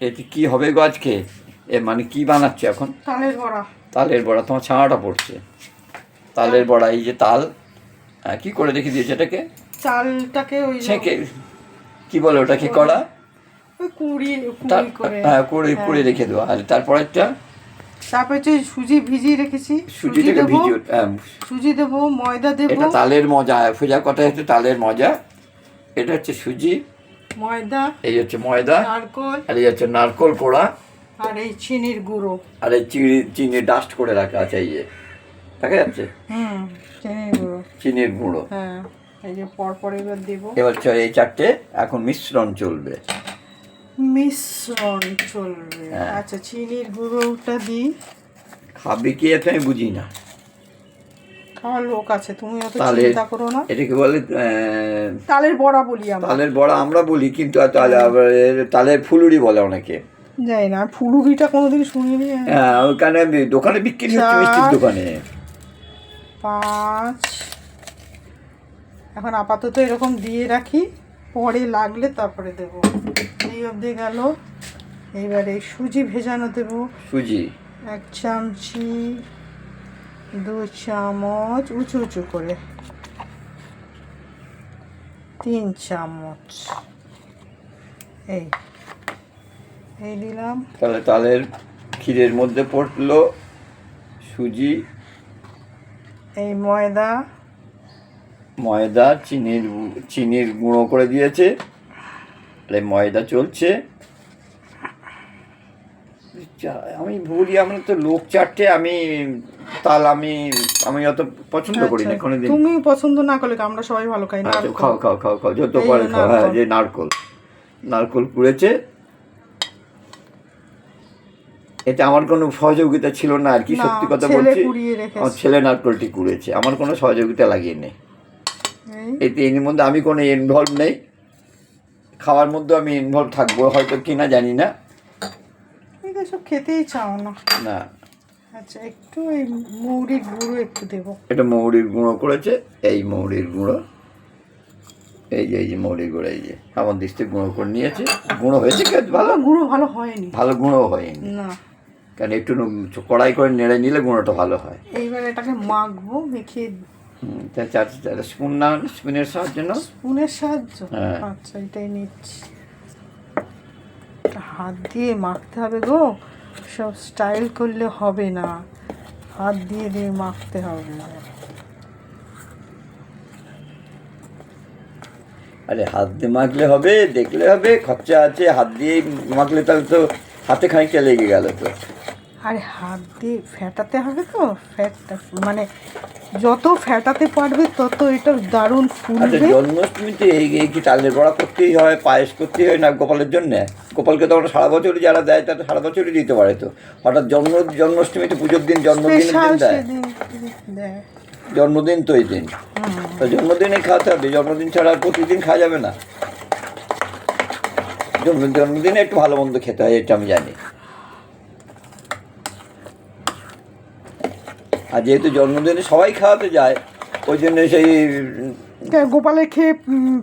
এটি কি হবে গো আজকে? এ মানে কি বানাচ্ছে এখন? তালের বড়া। তালের বড়া তোমার ছানাটা পড়ছে। তালের বড়া এই যে তাল। হ্যাঁ, কি করে রেখে দিয়েছে এটাকে? চালটাকে ওই ছেঁকে। কি বলে ওটাকে কড়া? ওই কুড়ি হ্যাঁ কুড়ে কুড়ে রেখে দেওয়া। আর তারপরেরটা তারপর হচ্ছে সুজি ভিজিয়ে রেখেছি। সুজি দেবো। হ্যাঁ, সুজি দেবো ময়দা দেবো। এটা তালের মজা। সোজা কথা হচ্ছে তালের মজা। এটা হচ্ছে সুজি। ময়দা এই হচ্ছে ময়দা নারকল আর এই হচ্ছে নারকোল কোড়া আর এই চিনির গুঁড়ো। আর এই চিনি চিনি ডাস্ট করে রাখা আছে এই যে। দেখা যাচ্ছে? হুম চিনির গুঁড়ো। চিনির গুঁড়ো। হ্যাঁ এই যে পর পর এবার দেবো। এবার এই চারটে এখন মিশ্রণ চলবে। মিশ্রণ চলবে। হ্যাঁ। আচ্ছা চিনির গুঁড়োটা দিই। খাবে কি এত আমি বুঝি না খাওয়ার লোক আছে তুমি অত চিন্তা করো না। এটাকে বলে তালের বড়া বলি আমরা। তালের বড়া আমরা বলি কিন্তু তালের ফুলুরি বলে অনেকে। যাই না ফুলুরিটা কোনোদিন শুনিনি। হ্যাঁ ওখানে দোকানে বিক্রি হচ্ছে মিষ্টির দোকানে। পাঁচ। এখন আপাতত এরকম দিয়ে রাখি পরে লাগলে তারপরে দেব। এই অবধি গেল। এইবারে সুজি ভেজানো দেব। সুজি। এক চামচি দু চামচ উঁচু উঁচু করে। তিন চামচ। এই এই দিলাম। তাহলে তালের ক্ষীরের মধ্যে পড়ল সুজি এই ময়দা। ময়দা চিনির চিনির গুঁড়ো করে দিয়েছে। এই ময়দা চলছে। আমি বলি আমরা তো লোক চারটে আমি তাল আমি আমি অত পছন্দ করি না আচ্ছা, কোনোদিন। তুমি পছন্দ না করলে আমরা সবাই ভালো খাই না আচ্ছা, খাও খাও খাও খাও যত পারে খাও হ্যাঁ নারকোল। যে নারকল। নারকল কুড়েছে এটা আমার কোনো সহযোগিতা ছিল না আর কি সত্যি কথা বলছি। আমার ছেলে নারকলটি কুড়েছে আমার কোনো সহযোগিতা লাগিয়ে নেই। এই? এতে এর মধ্যে আমি কোনো ইনভলভ নেই। খাওয়ার মধ্যে আমি ইনভলভ থাকব হয়তো কিনা জানি না। এই তো সব খেতেই চাও না। না। আচ্ছা একটু এই মৌরির গুঁড়ো একটু দেবো। এটা মৌরির গুঁড়ো করেছে এই মৌরির গুঁড়ো। এই যে এই যে মৌরির গুঁড়ো এই যে। আমার দৃষ্টি গুঁড়ো করে নিয়েছে। গুঁড়ো হয়েছে কি? ভালো? গুঁড়ো ভালো হয়নি। ভালো গুঁড়ো হয়নি। না। কারণ একটু কড়াই করে নেড়ে নিলে গুঁড়োটা ভালো হয়। এইবার এটাকে মাখবো মেখে তা চার স্পুন না স্পুনের সাহায্যে না স্পুনের সাহায্য? হ্যাঁ। আচ্ছা এটাই নিচ্ছি। হাত দিয়ে মাখতে হবে গো। সব স্টাইল করলে হবে না। হাত দিয়ে দিয়ে মাখতে হবে। আরে হাত দিয়ে মাখলে হবে দেখলে হবে খরচা আছে হাত দিয়ে মাখলে তাহলে তো হাতে খানিকটা লেগে গেল তো। আরে হাত দিয়ে ফেটাতে হবে তো ফ্যাটটা মানে যত ফেটাতে পারবে তত এটা দারুণ আচ্ছা ফুলবে। জন্মাষ্টমীতে এই এই কি চালের বড়া করতেই হয় পায়েস করতেই হয় না গোপালের জন্য? গোপালকে তো আমরা সারা বছরই যারা দেয় তারা সারা বছরই দিতে পারে তো। হঠাৎ জন্ম জন্মাষ্টমীতে পুজোর দিন জন্মদিনের দিন দেয়। জন্মদিন তো এই দিন। তো জন্মদিনে খাওয়াতে হবে জন্মদিন ছাড়া প্রতিদিন খাওয়া যাবে না। জন্ম জন্মদিনে একটু ভালো মন্দ খেতে হয় এটা আমি জানি। আর যেহেতু জন্মদিনে সবাই খাওয়াতে যায় ওই জন্য সেই গোপালের খেয়ে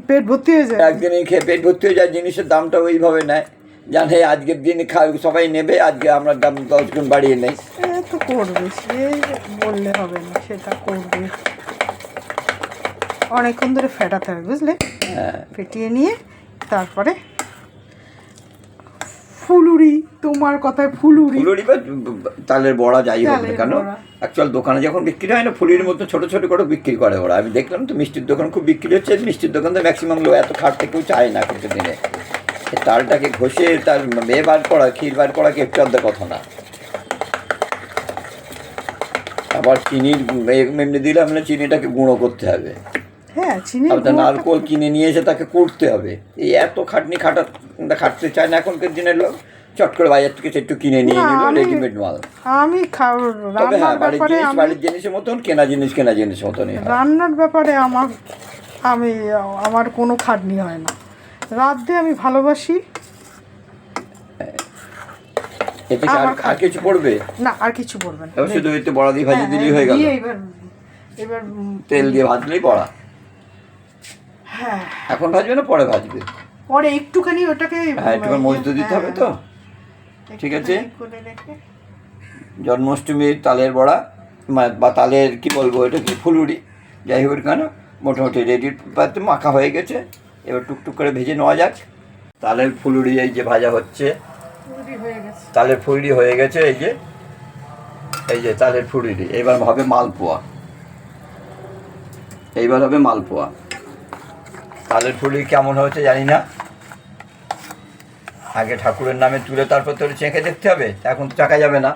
পেট ভর্তি হয়ে যায়। একদিনই খেয়ে পেট ভর্তি হয়ে যায় জিনিসের দামটা ওইভাবে নেয়। জানে আজকের দিনে খা সবাই নেবে আজকে আমরা দাম দশ গুণ বাড়িয়ে নেই। এ তো করবে সে বললে হবে না সেটা করবে। অনেকক্ষণ ধরে ফেটাতে হবে বুঝলে? হ্যাঁ। ফেটিয়ে নিয়ে তারপরে ফুলুরি তোমার কথায় ফুলুরি। ফুলুরি বা তালের বড়া যাই হোক না কেন। অ্যাকচুয়াল দোকানে যখন বিক্রি হয় না ফুলির মতো ছোট ছোট করে বিক্রি করে ওরা। আমি দেখলাম তো মিষ্টির দোকান খুব বিক্রি হচ্ছে মিষ্টির দোকান তো ম্যাক্সিমাম লোক এত খাটতে কেউ চায় না কিন্তু দিনে তালটাকে ঘষে তার এ বার করা ক্ষীর বার করা কি একটু অর্ধেক কথা না। আবার চিনির এমনি দিলাম না চিনিটাকে গুঁড়ো করতে হবে। হ্যাঁ চিনি নারকোল কিনে নিয়ে এসে তাকে করতে হবে। এই এত খাটনি খাটা খাটতে চায় না এখনকার দিনের লোক। চট করে বাজার থেকে একটু কিনে নিয়ে নিল রেডিমেড মাল। আমি তবে হ্যাঁ বাড়ির জিনিস বাড়ির জিনিসের মতন কেনা জিনিস কেনা জিনিস মতনই রান্নার ব্যাপারে আমার আমি আমার কোনো খাটনি হয় না। দিয়ে আমি ভালোবাসি। এতে আর আর কিছু পড়বে? না আর কিছু বলবে না। এবার শুধু একটু বড়া দিয়ে ভাজি হ্যাঁ, দিলেই হয়ে গেল। এবার এবার তেল দিয়ে ভাজলেই বড়া হ্যাঁ। এখন ভাজবে না পরে ভাজবে? পরে একটুখানি ওটাকে হ্যাঁ একটু ইয়ে- মজদু দিতে হবে তো। ঠিক আছে? একটুখানি জন্মাষ্টমীর তালের বড়া বা তালের কি বলব এটা কি ফুলুরি? যাই হোক কেন মোটামুটি রেডি মাখা হয়ে গেছে। এবার টুকটুক করে ভেজে নেওয়া যাক। তালের ফুলুরি এই যে ভাজা হচ্ছে। তালের ফুলুরি হয়ে গেছে এই যে এই যে তালের ফুলুরি। এবার হবে মালপোয়া। এইবার হবে মালপোয়া। তালের ফুলুরি কেমন হয়েছে জানি না। আগে ঠাকুরের নামে তুলে তারপর তোর চেঁকে দেখতে হবে এখন তো চাকা যাবে না।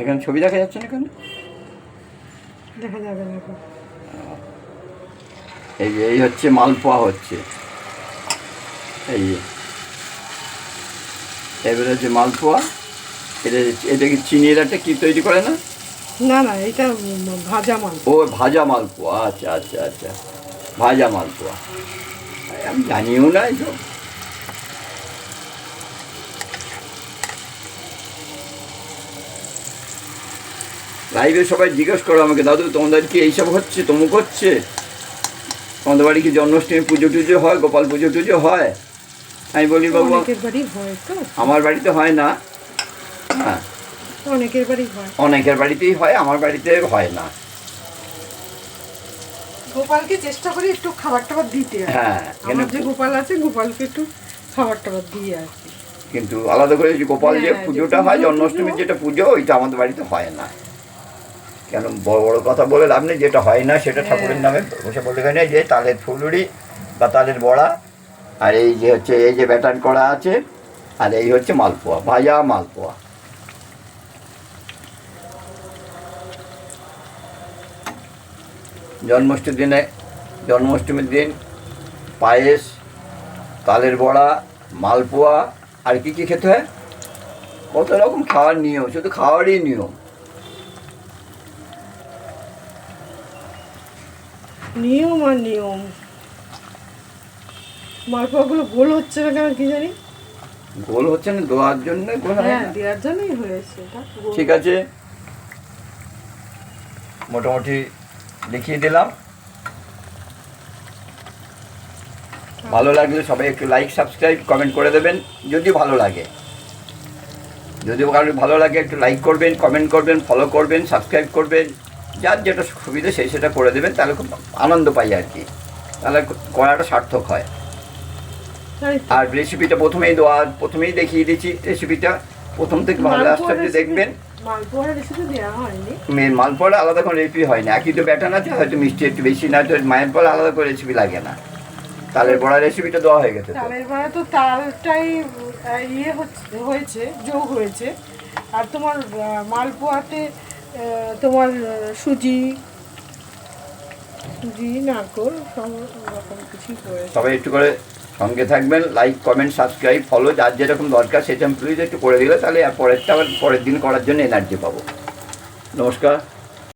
এখানে ছবি দেখা যাচ্ছে না এখানে? দেখা যাবে না। এই যে এই হচ্ছে মালপোয়া হচ্ছে। এই যে। এবারে হচ্ছে মালপোয়া এটা এটা কি চিনির একটা কি তৈরি করে না? না না এটা ভাজা মাল ও ভাজা মালপোয়া আচ্ছা আচ্ছা আচ্ছা ভাজা মালপোয়া। আমি জানিও না তো লাইভে সবাই জিজ্ঞেস করো আমাকে দাদু তোমাদের কি এইসব হচ্ছে তমুক হচ্ছে? তোমাদের বাড়ি কি জন্মাষ্টমী পুজো টুজো হয় গোপাল পুজো টুজো হয়? আমি বলি বাবু আমার বাড়িতে হয় না। হ্যাঁ। অনেকের বাড়ি হয়। অনেকের বাড়িতেই হয় আমার বাড়িতে হয় না। গোপালকে চেষ্টা করি একটু খাবার টাবার দিতে। হ্যাঁ আমার যে গোপাল আছে গোপালকে একটু খাবার টাবার দিই আর কিন্তু আলাদা করে যে গোপাল যে হ্যাঁ, পুজোটা হয় জন্মাষ্টমীর যেটা পুজো ওইটা আমাদের বাড়িতে হয় না। কেন বড় বড় কথা বলে লাভ নেই যেটা হয় না সেটা হ্যাঁ। ঠাকুরের নামে বসে বলে গেলে যে তালের ফুলুরি বা তালের বড়া আর এই যে হচ্ছে এই যে ব্যাটার করা আছে আর এই হচ্ছে মালপোয়া ভাজা মালপোয়া। জন্মাষ্টমীর দিনে জন্মাষ্টমীর দিন পায়েস তালের বড়া মালপোয়া আর কি কি খেতে হয়? কত রকম খাওয়ার নিয়ম শুধু খাওয়ারই নিয়ম। নিয়ম আর নিয়ম। মালপোয়াগুলো গোল হচ্ছে না কেন কি জানি? গোল হচ্ছে না দোয়ার জন্য গোল হয় হ্যাঁ দেওয়ার জন্যই হয়েছে ঠিক আছে। মোটামুটি দেখিয়ে দিলাম। ভালো লাগলে সবাই একটু লাইক সাবস্ক্রাইব কমেন্ট করে দেবেন যদি ভালো লাগে। যদি কারোর ভালো লাগে একটু লাইক করবেন কমেন্ট করবেন ফলো করবেন সাবস্ক্রাইব করবেন। যার যেটা সুবিধা সেই সেটা করে দেবেন তাহলে খুব আনন্দ পাই আর কি। তাহলে করাটা সার্থক হয়। আর রেসিপিটা প্রথমেই দেওয়া প্রথমেই দেখিয়ে দিচ্ছি রেসিপিটা। প্রথম থেকে ভালো মালপোয়া আস্তে দেখবেন। মেয়ের মালপোয়াটা আলাদা করে রেসিপি হয় না একই তো ব্যাটার আছে হয়তো মিষ্টি একটু বেশি না তো মায়ের পর আলাদা করে রেসিপি লাগে না। তালের বড়া রেসিপিটা দেওয়া হয়ে গেছে তালের বড়া তো তালটাই ইয়ে হয়েছে যোগ হয়েছে। আর তোমার মালপোয়াতে তোমার সুজি সুজি, নারকোল, সব রকম পড়েছে। সবাই একটু করে সঙ্গে থাকবেন লাইক কমেন্ট সাবস্ক্রাইব ফলো যার যেরকম দরকার সেরকম প্লিজ একটু করে দিলে তাহলে আর পরেরটা আবার পরের দিন করার জন্য এনার্জি পাবো। নমস্কার।